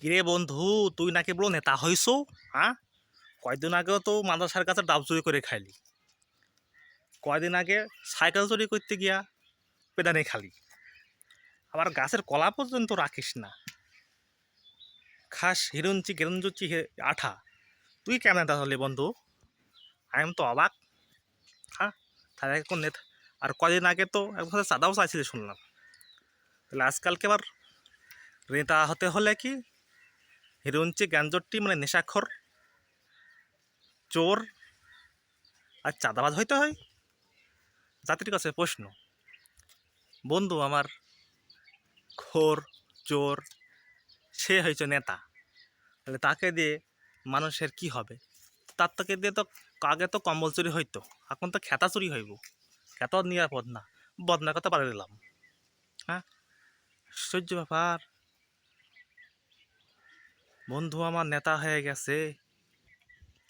কিরে বন্ধু, তুই নাকি বলো নেতা হইছো হ্যাঁ কয়দিন আগেও তো মাদ্রাসার কাছে ডাব চুরি করে খাইলি। কয়দিন আগে সাইকেল চুরি করতে গিয়া পেদানে খালি। আবার গাছের কলা পর্যন্ত রাখিস না। খাস হিরুঞ্চি গেরুঞ্চি আঠা। তুই কেমন নেতা হলি বন্ধু? আমি তো অবাক। হ্যাঁ তাহলে কোন নেতা, আর কদিন আগে তো একবার চাঁদাও চাইছিলি শুনলাম। তাহলে আজকালকে আবার নেতা হতে হলে কি হিরুঞ্চি গ্যাঞ্জটি মানে নেশাখর, চোর, আর চাঁদাবাজ হইতে হয়? জাতির কাছে প্রশ্ন। বন্ধু, আমার খোর, চোর, সে হয়েছে নেতা। তাহলে তাকে দিয়ে মানুষের কি হবে? তার তাকে দিয়ে তো আগে তো কম্বল চুরি হইতো, এখন তো খেতা চুরি হইব। খেতা নিরাপদ না, বদনার কথা পারে দিলাম হ্যাঁ? আশ্চর্য ব্যাপার। বন্ধু আমার নেতা হয়ে গেছে।